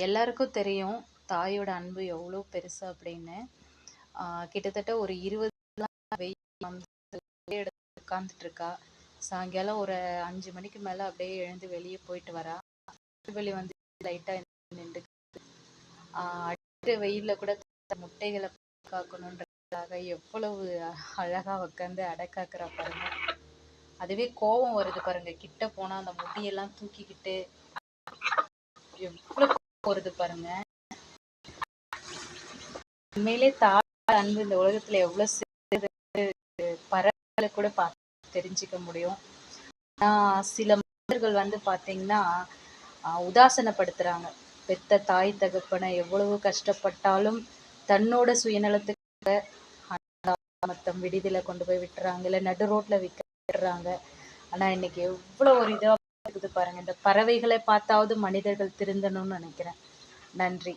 எல்லாருக்கும் தெரியும் தாயோட அன்பு எவ்வளோ பெருசு அப்படின்னு. கிட்டத்தட்ட ஒரு இருபது வெயில் உட்காந்துட்டு இருக்கா. சாயங்காலம் ஒரு அஞ்சு மணிக்கு மேல அப்படியே எழுந்து வெளியே போயிட்டு வரா. வெளி வந்து லைட்டா நின்று அடுத்த வெயில்ல கூட முட்டைகளை காக்கணுன்றதுக்காக எவ்வளவு அழகா உட்காந்து அடக்காக்குறா பாருங்க. அதுவே கோபம் வருது பாருங்க. கிட்ட போனா அந்த முடியெல்லாம் தூக்கிக்கிட்டு எவ்வளவு போறது பாருங்க. உண்மையிலே தாய் அன்பு இந்த உலகத்துல எவ்வளவு சிறியது கூட பார்த்து தெரிஞ்சுக்க முடியும். ஆனா சில மனிதர்கள் வந்து பாத்தீங்கன்னா உதாசனப்படுத்துறாங்க. பெத்த தாய் தகப்பனை எவ்வளவு கஷ்டப்பட்டாலும் தன்னோட சுயநலத்துக்கு மத்தம் விடுதியில கொண்டு போய் விட்டுறாங்க. இல்ல நடு ரோட்ல விட்டுறாங்க. ஆனா இன்னைக்கு எவ்வளவு ஒரு இதாக இருக்குது பாருங்க. இந்த பறவைகளை பார்த்தாவது மனிதர்கள் திருந்தணும்னு நினைக்கிறேன். நன்றி.